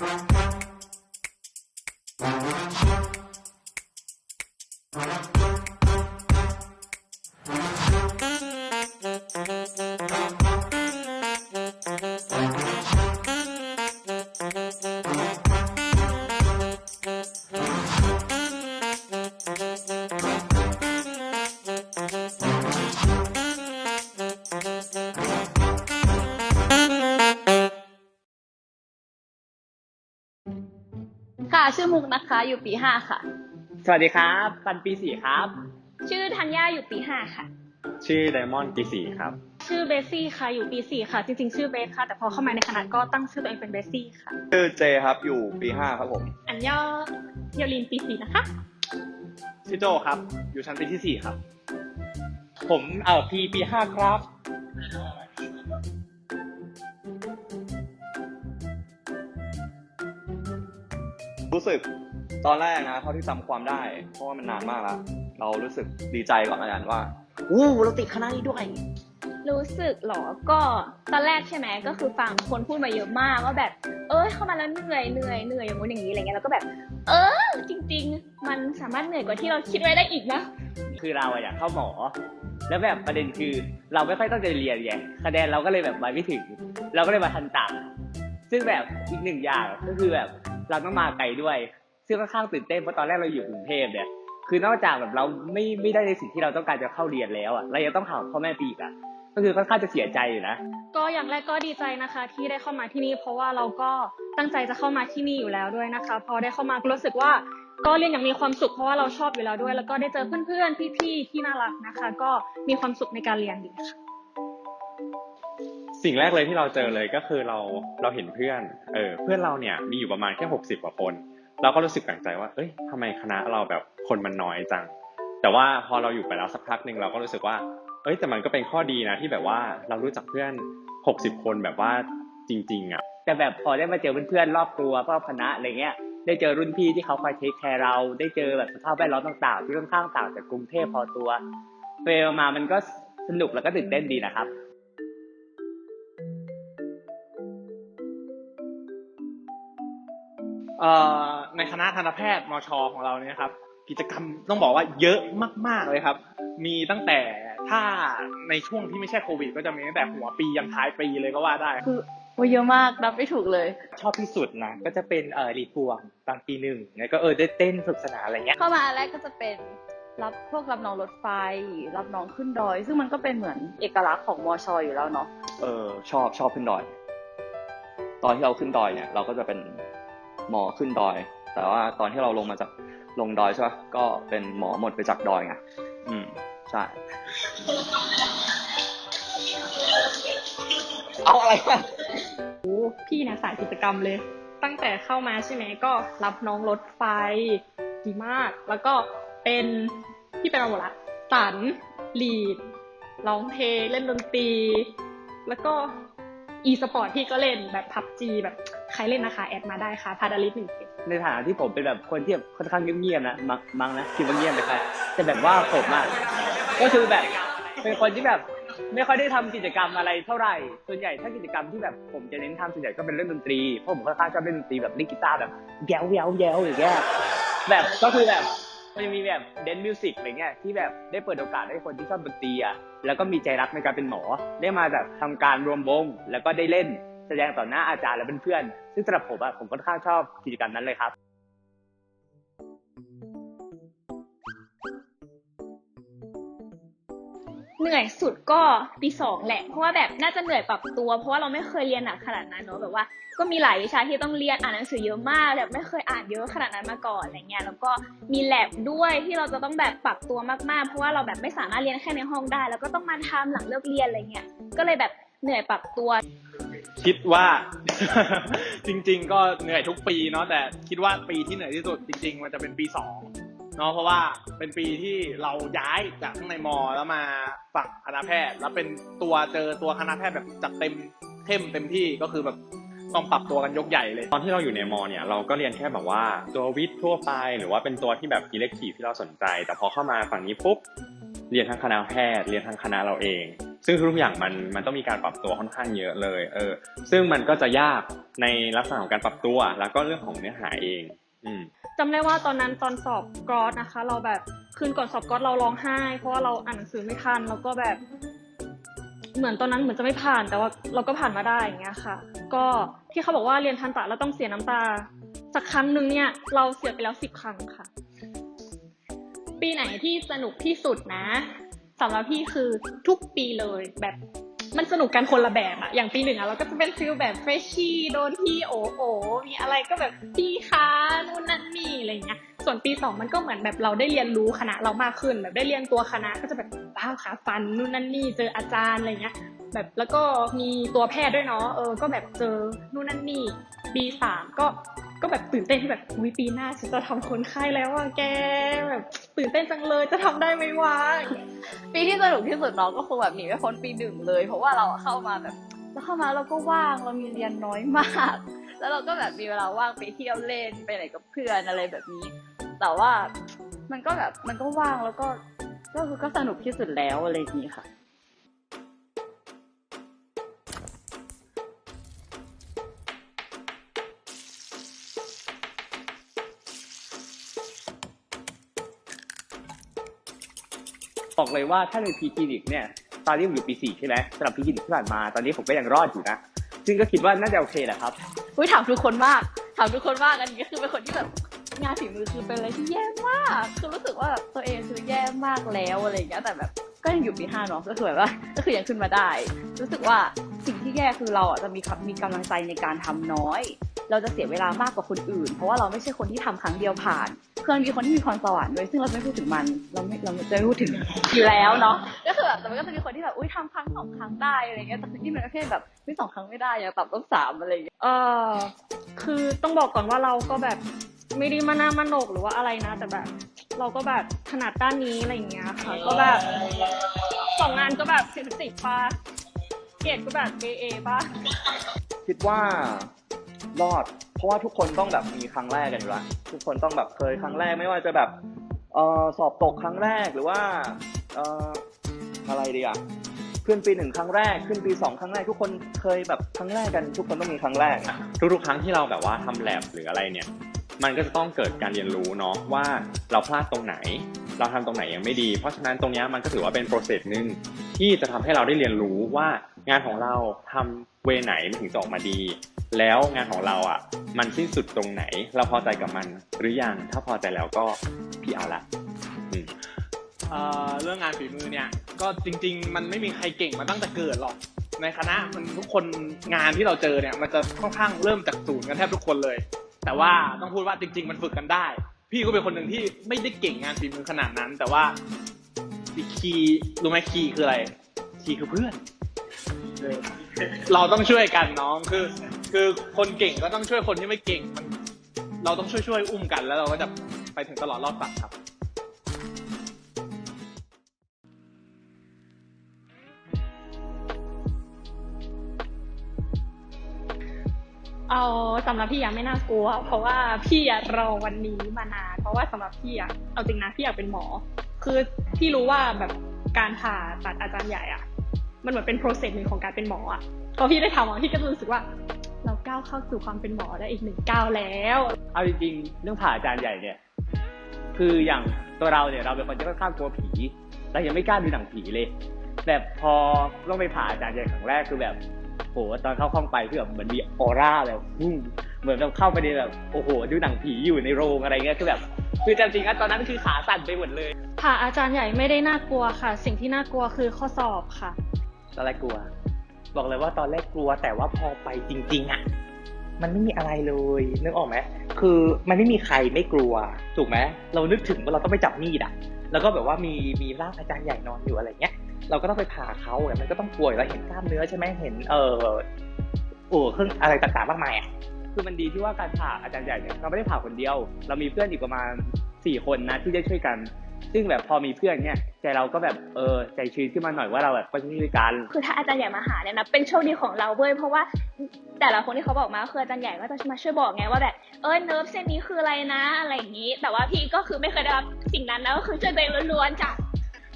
ค่ ชื่อมุกนะคะ อยู่ปีห้าค่ะ สวัสดีครับปันปีสี่ครับ ชื่อธัญญาอยู่ปีห้าค่ะ ชื่อไดมอนด์ปีสี่ครับ ชื่อเบสซี่ค่ะ อยู่ปีสี่ค่ะ จริงๆ ชื่อเบสค่ะ แต่พอเข้ามาในคณะก็ตั้งชื่อตัวเองเป็นเบสซี่ค่ะ ชื่อเจครับอยู่ปีห้าครับผม อันยอเยลินปีสี่นะคะ ชื่อโจครับ อยู่ชั้นปีที่สี่ครับ ผมเอ่อพีปีห้าครับ รู้สึกตอนแรกนะเท่าที่จำความได้ เพราะว่ามันนานมากแล้วเรารู้สึกดีใจก่อนละกันว่าอู้เราติดคณะนี้ด้วย รู้สึกเหรอก็ตอนแรกใช่ไหมก็คือฟังคนพูดมาเยอะมากว่าแบบ เอ้ยเข้ามาแล้วเหนื่อยเหนื่อยเหนื่อยอย่างงู้นอย่างนี้อะไรเงี้ยแล้วก็แบบ เออจริง ๆ มันสามารถเหนื่อยกว่าที่เราคิดไว้ได้อีกนะคือเราอะอยากเข้าหมอ แล้วแบบประเด็นคือเราไม่ค่อยตั้งใจเรียนไงคะแนนเราก็เลยแบบมาไม่ถึง เราก็เลยมาทันต่ำซึ่งแบบอีกหนึ่งอย่างก็คือแบบ เราต้องมาไกลด้วย ซึ่งค่อนข้างตื่นเต้นเพราะตอนแรกเราอยู่กรุงเทพเนี่ย คือนอกจากแบบเราไม่ไม่ได้ในสิ่งที่เราต้องการจะเข้าเรียนแล้วอะเรายังต้องหาพ่อแม่ปีกอะก็คือค่อนข้างจะเสียใจอยู่นะ ก็อย่างแรกก็ดีใจนะคะ ที่ได้เข้ามาที่นี่ เพราะว่าเราก็ตั้งใจจะเข้ามาที่นี่อยู่แล้วด้วยนะคะ พอได้เข้ามาก็รู้สึกว่าก็เรียนอย่างมีความสุขเพราะว่าเราชอบอยู่แล้วด้วย แล้วก็ได้เจอเพื่อนๆพี่ๆที่น่ารักนะคะ ก็มีความสุขในการเรียนดีค่ะสิ่งแรกเลยที่เราเจอเลยก็คือเรา เราเห็นเพื่อนเออเพื่อนเราเนี่ยมีอยู่ประมาณแค่หกสิบกว่าคน เราก็รู้สึกแปลกใจว่า เอ้ยทำไมคณะเราแบบคนมันน้อยจัง แต่ว่าพอเราอยู่ไปแล้วสักพักหนึ่งเราก็รู้สึกว่า เอ้ยแต่มันก็เป็นข้อดีนะที่แบบว่าเรารู้จักเพื่อนหกสิบคนแบบว่าจริง ๆอะแต่แบบพอได้มาเจอเพื่อนๆรอบตัวรอบคณะอะไรเงี้ยได้เจอรุ่นพี่ที่เขาคอยเทคแคร์เรา ได้เจอแบบสภาพแวดล้อมต่างๆที่ค่อนข้างต่างจากกรุงเทพพอตัวไปมามันก็สนุกแล้วก็ตื่นเต้นดีนะครับ ในคณะทันตแพทย์มชของเราเนี่ยครับกิจกรรมต้องบอกว่าเยอะมาก ๆเลยครับ มีตั้งแต่ถ้าในช่วงที่ไม่ใช่โควิด ก็จะมีตั้งแต่หัวปียันท้ายปีเลยก็ว่าได้ว่าเยอะมากนับไม่ถูกเลย ชอบที่สุดนะก็จะเป็นเอ่อรีพวงตอนปีหนึ่งแล้วก็เออได้เต้นสนุกสนานอะไรเงี้ยเข้ามาแรกก็จะเป็นรับพวกรับน้องรถไฟ รับน้องขึ้นดอย ซึ่งมันก็เป็นเหมือนเอกลักษณ์ของมอชออยู่แล้วเนาะเออชอบชอบขึ้นดอย ตอนที่เราขึ้นดอยเนี่ยเราก็จะเป็น หมอขึ้นดอย แต่ว่าตอนที่เราลงมาจากลงดอยใช่ปะก็เป็นหมอหมดไปจากดอยไงอืมใช่เอาอะไรกันพี่เนี่ยสายกิจกรรมเลย ตั้งแต่เข้ามาใช่ไหมก็รับน้องรถไฟดีมาก แล้วก็เป็นที่เป็นมาหมดละสันลีดร้องเพลงเล่นดนตรี แล้วก็อีสปอร์ตที่ก็เล่นแบบพับจีแบบ ใครเล่นนะคะแอดมาได้ค่ะพาดาลิสหนึ่งในฐานะที่ผมเป็นแบบคนที่แบบค่อนข้างเงียบๆนะมังมังนะคิดว่าเงียบไปใครแต่แบบว่าผมอะก็คือแบบเป็นคนที่แบบไม่ค่อยได้ทำกิจกรรมอะไรเท่าไหร่ ส่วนใหญ่ถ้ากิจกรรมที่แบบผมจะเน้นทำส่วนใหญ่ก็เป็นเล่นดนตรี เพราะผมค่อนข้างชอบเล่นดนตรีแบบเล่นกีตาร์แบบแย้วแย้วแย้วอย่างเงี้ย แบบก็คือแบบมันจะมีแบบเดนมิวสิกอะไรเงี้ยที่แบบได้เปิดโอกาสให้คนที่ชอบดนตรีอะแล้วก็มีใจรักในการเป็นหมอ ได้มาแบบทำการรวมวงแล้วก็ได้เล่น แสดงต่อหน้าอาจารย์และเพื่อนๆซึ่งสำหรับผมอะผมค่อนข้างชอบกิจกรรมนั้นเลยครับเหนื่อยสุดก็ปีสองแหละ เพราะว่าแบบน่าจะเหนื่อยปรับตัว เพราะว่าเราไม่เคยเรียนหนักขนาดนั้นเนอะแบบว่าก็มีหลายวิชาที่ต้องเรียนอ่านหนังสือเยอะมากแบบไม่เคยอ่านเยอะขนาดนั้นมาก่อนอะไรเงี้ยแล้วก็มีแลบด้วยที่เราจะต้องแบบปรับตัวมากๆ เพราะว่าเราแบบไม่สามารถเรียนแค่ในห้องได้ แล้วก็ต้องมาทำหลังเลิกเรียนอะไรเงี้ยก็เลยแบบเหนื่อยปรับตัว คิดว่า จริง ๆ ก็เหนื่อยทุกปีเนาะแต่คิดว่าปีที่เหนื่อยที่สุดจริง ๆ มันจะเป็นปีสองเนาะเพราะว่าเป็นปีที่เราย้ายจากข้างในมอแล้วมาฝั่งคณะแพทย์ แล้วเป็นตัวเจอตัวคณะแพทย์แบบจัดเต็มเข้มเต็มที่ก็คือแบบต้องปรับตัวกันยกใหญ่เลย ตอนที่เราอยู่ในมอเนี่ยเราก็เรียนแค่แบบว่าตัววิทย์ทั่วไป หรือว่าเป็นตัวที่แบบอิเล็กทีฟที่เราสนใจ แต่พอเข้ามาฝั่งนี้ปุ๊บเรียนทั้งคณะแพทย์เรียนทั้งคณะเราเอง ซึ่งทุกอย่างมันมันต้องมีการปรับตัวค่อนข้างเยอะเลยเออซึ่งมันก็จะยากในลักษณะของการปรับตัว แล้วก็เรื่องของเนื้อหาเองอืมจำได้ว่าตอนนั้นตอนสอบกรอสนะคะ เราแบบคืนก่อนสอบกรอสเราร้องไห้ เพราะว่าเราอ่านหนังสือไม่ทันแล้วก็แบบ เหมือนตอนนั้นเหมือนจะไม่ผ่านแต่ว่าเราก็ผ่านมาได้อย่างเงี้ยค่ะ ก็ที่เขาบอกว่าเรียนทันตะแล้วต้องเสียน้ำตา สักครั้งหนึ่งเนี่ย เราเสียไปแล้วสิบครั้งค่ะ ปีไหนที่สนุกที่สุดนะ สำหรับพี่คือทุกปีเลยแบบมันสนุกกันคนละแบบอะอย่างปีหนึ่งอะเราก็จะเป็นฟิลแบบเฟรชชี่โดนพี่โอโอมีอะไรก็แบบพี่คะนู่นนั่นนี่อะไรเงี้ย ส่วนปีสองมันก็เหมือนแบบเราได้เรียนรู้คณะเรามากขึ้น แบบได้เรียนตัวคณะก็จะแบบว้าวขาฟันนู่นนั่นนี่เจออาจารย์อะไรเงี้ย แบบแล้วก็มีตัวแพทย์ด้วยเนาะเออก็แบบเจอนู่นนั่นนี่ปีสามก็ ก็แบบตื่นเต้นที่แบบอุ้ยปีหน้าฉันจะทำคนไข้แล้วอะแกแบบตื่นเต้นจังเลยจะทำได้ไหมวะปีที่สนุกที่สุดเนาะก็คงแบบหนีไม่พ้นปีหนึ่งเลย เพราะว่าเราเข้ามาแบบเราเข้ามาเราก็ว่างเรามีเรียนน้อยมาก แล้วเราก็แบบมีเวลาว่างไปเที่ยวเล่นไปไหนกับเพื่อนอะไรแบบนี้ แต่ว่ามันก็แบบมันก็ว่างแล้วก็ก็คือก็สนุกที่สุดแล้วอะไรอย่างนี้ค่ะ บอกเลยว่าถ้าในพีคลินิกเนี่ยตอนนี้ผมอยู่ปีสี่ใช่ไหมสำหรับพีคลินิกที่ผ่านมาตอนนี้ผมก็ยังรอดอยู่นะ ซึ่งก็คิดว่าน่าจะโอเคแหละครับอุ้ยถามทุกคนมาก ถามทุกคนมากอันนี้คือเป็นคนที่แบบงานฝีมือคือเป็นอะไรที่แย่มาก คือรู้สึกว่าแบบตัวเองคือแย่มากแล้วอะไรอย่างเงี้ยแต่แบบก็ยังอยู่ปีห้าเนาะก็คือแบบว่าก็คือยังขึ้นมาได้ รู้สึกว่าสิ่งที่แย่คือเราอะจะมีมีกำลังใจในการทำน้อย เราจะเสียเวลามากกว่าคนอื่น เพราะว่าเราไม่ใช่คนที่ทำครั้งเดียวผ่าน เพื่อนมีคนที่มีพรสวรรค์ด้วยซึ่งเราไม่พูดถึงมัน เราไม่เราจะไม่พูดถึงอยู่แล้วเนาะก็คือแบบแต่มันก็จะมีคนที่แบบอุ้ยทำครั้งสองครั้งได้อะไรเงี้ยแต่ที่เป็นประเภทแบบไม่สองครั้งไม่ได้อย่างต่ำต้องสามอะไรอย่างเงี้ยเออคือต้องบอกก่อนว่าเราก็แบบไม่ได้มาหน้ามาโหนกหรือว่าอะไรนะ แต่แบบ เราก็แบบถนัดด้านนี้อะไรอย่างเงี้ยค่ะ ก็แบบสองงานก็แบบสิบสิบป่ะเกรดก็แบบเอเอป่ะคิดว่ารอด เพราะว่าทุกคนต้องแบบมีครั้งแรกกันอยู่แล้วทุกคนต้องแบบเคยครั้งแรกไม่ว่าจะแบบเออสอบตกครั้งแรกหรือว่าเอออะไรดีอะขึ้นปีหนึ่งครั้งแรกขึ้นปีสองครั้งแรกทุกคนเคยแบบครั้งแรกกัน ทุกคนต้องมีครั้งแรกทุกๆครั้งที่เราแบบว่าทำแลบหรืออะไรเนี่ย มันก็จะต้องเกิดการเรียนรู้เนาะว่าเราพลาดตรงไหน เราทำตรงไหนยังไม่ดี เพราะฉะนั้นตรงนี้มันก็ถือว่าเป็นโปรเซสหนึ่งที่จะทำให้เราได้เรียนรู้ว่า งานของเราทำเวไหนมันถึงจะออกมาดี แล้วงานของเราอะ มันสิ้นสุดตรงไหน เราพอใจกับมันหรือยังถ้าพอใจแล้วก็พี่เอาละเเรื่องงานฝีมือเนี่ย ก็จริง ๆ มันไม่มีใครเก่งมาตั้งแต่เกิดหรอกในคณะมันทุกคนงานที่เราเจอเนี่ย มันจะค่อนข้างเริ่มจากศูนย์กันแทบทุกคนเลย แต่ว่าต้องพูดว่าจริง ๆ มันฝึกกันได้ พี่ก็เป็นคนหนึ่งที่ไม่ได้เก่งงานฝีมือขนาดนั้น แต่ว่าคีย์รู้ไหมคีย์คืออะไรคีย์คือเพื่อน เราต้องช่วยกันน้องคือ คือคนเก่งก็ต้องช่วยคนที่ไม่เก่งมัน เราต้องช่วยช่วยๆอุ้มกันแล้วเราก็จะไปถึงตลอดรอดฝั่งครับ เอาสำหรับพี่อะไม่น่ากลัว เพราะว่าพี่อะรอวันนี้มานานเพราะว่าสำหรับพี่อะเอาจริงนะพี่อยากเป็นหมอ คือพี่รู้ว่าแบบการผ่าตัดอาจารย์ใหญ่อะ มันเหมือนเป็นโปรเซสหนึ่งของการเป็นหมออะพอพี่ได้ทำอะพี่ก็รู้สึกว่า เราก้าวเข้าสู่ความเป็นหมอได้อีกหนึ่งก้าวแล้ว เอาจริงๆเรื่องผ่าอาจารย์ใหญ่เนี่ย คืออย่างตัวเราเนี่ยเราเป็นคนที่ค่อนข้างกลัวผีเรายังไม่กล้าดูหนังผีเลย แต่พอต้องไปผ่าอาจารย์ใหญ่ครั้งแรกคือแบบโหตอนเข้าห้องไปคือแบบเหมือนมีออร่าแบบพุ่งเหมือนแบบเข้าไปในแบบโอ้โหดูหนังผีอยู่ในโรงอะไรเงี้ยคือแบบคือจริงๆอะตอนนั้นคือขาสั่นไปหมดเลย ผ่าอาจารย์ใหญ่ไม่ได้น่ากลัวค่ะ สิ่งที่น่ากลัวคือข้อสอบค่ะ ตอนแรกกลัว บอกเลยว่าตอนแรกกลัว แต่ว่าพอไปจริง ๆ อะ มันไม่มีอะไรเลย นึกออกไหมคือมันไม่มีใครไม่กลัว ถูกไหมเรานึกถึงว่าเราต้องไปจับมีดอะ แล้วก็แบบว่ามีมีร่างอาจารย์ใหญ่นอนอยู่อะไรเงี้ย เราก็ต้องไปผ่าเขาอะมันก็ต้องกลัวยู่แล้วเห็นกล้ามเนื้อใช่ไหมเห็น เออโอ้เครื่องอะไรต่างๆมากมายอะคือมันดีที่ว่าการผ่าอาจารย์ใหญ่เนี่ยเราไม่ได้ผ่าคนเดียว เรามีเพื่อนอีกประมาณสี่คนนะที่ได้ช่วยกัน ซึ่งแบบพอมีเพื่อนเนี่ยใจเราก็แบบเออใจชื้นขึ้นมาหน่อยว่าเราแบบก็ช่วยกันคือถ้าอาจารย์ใหญ่มาหาเนี่ยนะเป็นโชคดีของเราเว้ยเพราะว่าแต่ละคนที่เขาบอกมาคืออาจารย์ใหญ่ก็จะมาช่วยบอกไงว่าแบบเออเนิร์ฟเส้นนี้คืออะไรนะอะไรอย่างนี้ แต่ว่าพี่ก็คือไม่เคยได้รับสิ่งนั้นนะก็คือช่วยตัวเองล้วนๆจ้ะ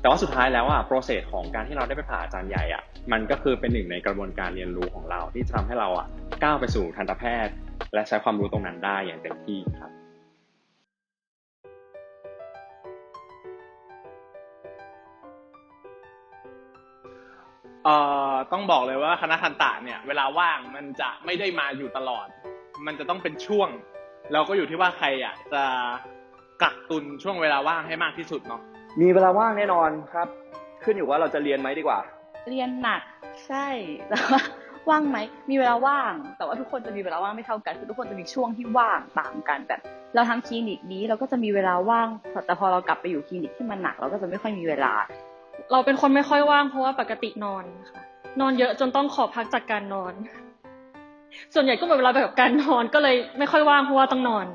แต่ว่าสุดท้ายแล้วอะ process ของการที่เราได้ไปผ่าอาจารย์ใหญ่อะมันก็คือเป็นหนึ่งในกระบวนการเรียนรู้ของเราที่จะทำให้เราอะก้าวไปสู่ทันตแพทย์ และใช้ความรู้ตรงนั้นได้อย่างเต็มที่ครับ เอ่อต้องบอกเลยว่าคณะทันตะเนี่ย เวลาว่างมันจะไม่ได้มาอยู่ตลอด มันจะต้องเป็นช่วงเราก็อยู่ที่ว่าใครอะจะกักตุนช่วงเวลาว่างให้มากที่สุดเนาะมีเวลาว่างแน่นอนครับ ขึ้นอยู่ว่าเราจะเรียนไหมดีกว่า เรียนหนักใช่แต่ว่าว่างไหมมีเวลาว่าง แต่ว่าทุกคนจะมีเวลาว่างไม่เท่ากันคือทุกคนจะมีช่วงที่ว่างต่างกันแบบ เราทำคลินิกนี้เราก็จะมีเวลาว่าง แต่พอเรากลับไปอยู่คลินิกที่มันหนัก เราก็จะไม่ค่อยมีเวลา เราเป็นคนไม่ค่อยว่างเพราะว่าปกตินอนค่ะ นอนเยอะจนต้องขอพักจากการนอน ส่วนใหญ่ก็หมดเวลาไปกับการนอนก็เลยไม่ค่อยว่างเพราะว่าต้องนอน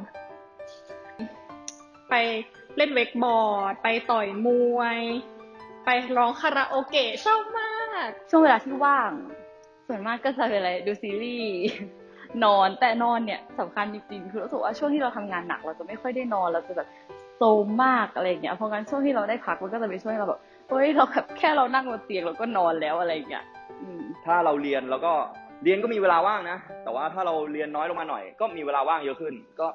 ไปเล่นเวกบอร์ด ไปต่อยมวย ไปร้องคาราโอเกะชอบมาก ช่วงเวลาที่ว่าง ส่วนมากก็จะเป็นอะไรดูซีรีส์นอนแต่นอนเนี่ยสำคัญจริงๆคือรู้สึกว่าช่วงที่เราทำงานหนัก เราจะไม่ค่อยได้นอนเราจะแบบโซมมากอะไรอย่างเงี้ยเพราะงั้นช่วงที่เราได้พักมันก็จะเป็นช่วงที่เราแบบ เฮ้ยเราแบบแค่เรานั่งบนเตียงเราก็นอนแล้วอะไรอย่างเงี้ยอืม ถ้าเราเรียนแล้วก็เรียนก็มีเวลาว่างนะ แต่ว่าถ้าเราเรียนน้อยลงมาหน่อย ก็มีเวลาว่างเยอะขึ้น ก็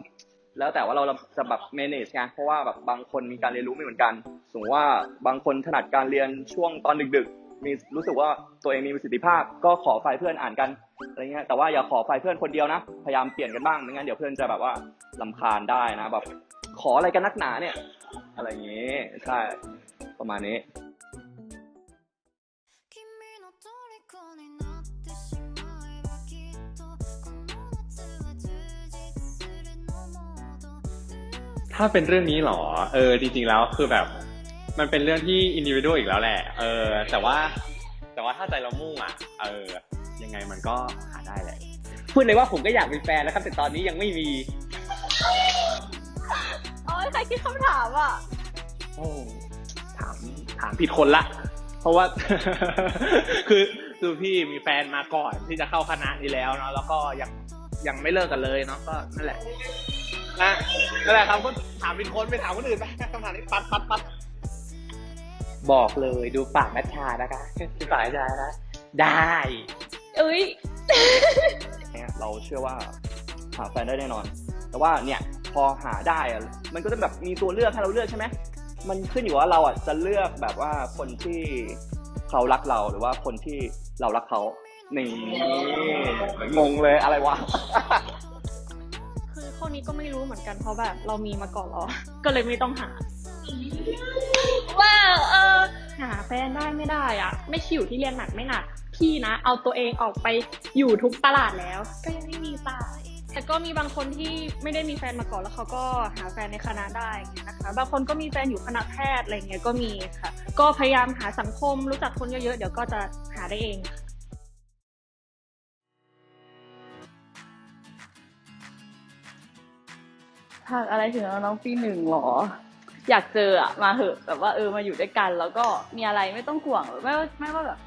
แล้วแต่ว่าเราจะแบบ manage ไงเพราะว่าแบบบางคนมีการเรียนรู้ไม่เหมือนกันสมมติว่าบางคนถนัดการเรียนช่วงตอนดึก ๆ มีรู้สึกว่าตัวเองมีประสิทธิภาพ ก็ขอไฟล์เพื่อนอ่านกันอะไรเงี้ยแต่ว่าอย่าขอไฟล์เพื่อนคนเดียวนะพยายามเปลี่ยนกันบ้างไม่งั้นเดี๋ยวเพื่อนจะแบบว่าลำคาญได้นะแบบขออะไรกันนักหนาเนี่ย อะไรอย่างงี้ใช่ประมาณนี้ ถ้าเป็นเรื่องนี้เหรอ เออ จริง ๆ แล้วคือแบบ มันเป็นเรื่องที่อินดิวิ a l อีกแล้วแหละ เออ แต่ว่า แต่ว่าถ้าใจเรามุ่งอะ เออ ยังไงมันก็หาได้แหละ พูดเลยว่าผมก็อยากมีแฟนนะครับ แต่ตอนนี้ยังไม่มี โอ้ยใครคิดคำถามอะ โอ้ถาม ถามผิดคนละ เพราะว่า คือคือพี่มีแฟนมาก่อนที่จะเข้าคณะนี้แล้วเนาะ แล้วก็ยังยังไม่เลิกกันเลยเนาะ ก็นั่นแหละ นะนั่นแหละครับก็ถามผิดคนไปถามคนอื่นไปคำถามนี้ปัดปัดปัดบอกเลยดูปากนัชชานะคะดูปากนัชชานะ ได้เอ้ยเนี่ยเราเชื่อว่าหาแฟนได้แน่นอน แต่ว่าเนี่ยพอหาได้อะมันก็จะแบบมีตัวเลือกให้เราเลือกใช่ไหมมันขึ้นอยู่ว่าเราอะจะเลือกแบบว่าคนที่เขารักเราหรือว่าคนที่เรารักเขานี่งงเลยอะไรวะคือข้อ นี้ก็ไม่รู้เหมือนกันเพราะแบบเรามีมาก่อนแล้วก็เลยไม่ต้องหา ว้าวเออหาแฟนได้ไม่ได้อะไม่ใช่อยู่ที่เรียนหนักไม่หนัก พี่นะ เอาตัวเองออกไปอยู่ทุกตลาดแล้ว ก็ยังไม่มีตาแต่ก็มีบางคนที่ไม่ได้มีแฟนมาก่อนแล้วเขาก็หาแฟนในคณะได้อย่างเงี้ยนะคะ บางคนก็มีแฟนอยู่คณะแพทย์อะไรเงี้ยก็มีค่ะ ก็พยายามหาสังคมรู้จักคนเยอะๆเดี๋ยวก็จะหาได้เองค่ะากอะไรถึงน้องๆปีหนึ่งหรอ อยากเจออะมาเหอะแบบว่าเออมาอยู่ด้วยกัน แล้วก็มีอะไรไม่ต้องห่วงไม่ว่าไม่ว่าแบบ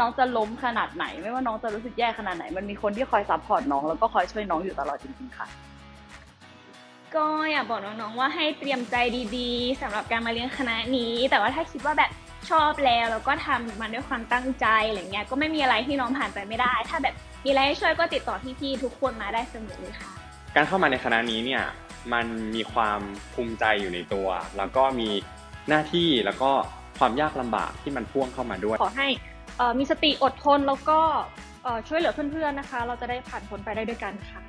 น้องจะล้มขนาดไหน ไม่ว่าน้องจะรู้สึกแย่ขนาดไหน มันมีคนที่คอยซัพพอร์ตน้องแล้วก็คอยช่วยน้องอยู่ตลอดจริงๆค่ะ ก็อยากบอกน้องๆว่าให้เตรียมใจดีๆสำหรับการมาเรียนคณะนี้ แต่ว่าถ้าคิดว่าแบบชอบแล้วแล้วก็ทำมันด้วยความตั้งใจอะไรเงี้ยก็ไม่มีอะไรที่น้องผ่านไปไม่ได้ ถ้าแบบมีอะไรให้ช่วยก็ติดต่อพี่ๆทุกคนมาได้เสมอเลยค่ะ การเข้ามาในคณะนี้เนี่ย มันมีความภูมิใจอยู่ในตัว แล้วก็มีหน้าที่แล้วก็ความยากลำบากที่มันพ่วงเข้ามาด้วย ขอให้เอ่อมีสติอดทนแล้วก็เอ่อช่วยเหลือเพื่อนๆนะคะ เราจะได้ผ่านพ้นไปได้ด้วยกันค่ะ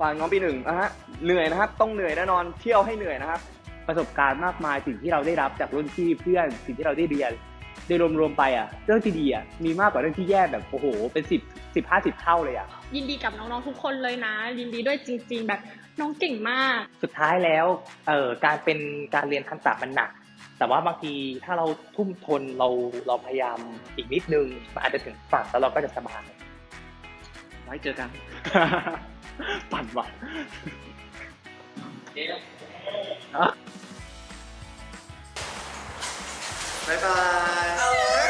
ฝากน้องปีหนึ่งนะฮะเหนื่อยนะครับ ต้องเหนื่อยแน่นอนเที่ยวให้เหนื่อยนะครับ ประสบการณ์มากมายสิ่งที่เราได้รับจากรุ่นพี่เพื่อนสิ่งที่เราได้เรียนโดยรวมๆไปอะเรื่องที่ดีอะมีมากกว่าเรื่องที่แย่แบบโอ้โหเป็นสิบสิบห้าสิบเท่าเลยอะยินดีกับน้องๆทุกคนเลยนะ ยินดีด้วยจริง ๆ แบบน้องเก่งมาก สุดท้ายแล้วเอ่อการเป็นการเรียนทันตะมันหนัก แต่ว่าบางทีถ้าเราทุ่มทนเราเราพยายามอีกนิดนึงมันอาจจะถึงฝั่งแล้วเราก็จะสบายไว้เจอกันปั่นว่ะ 拜拜。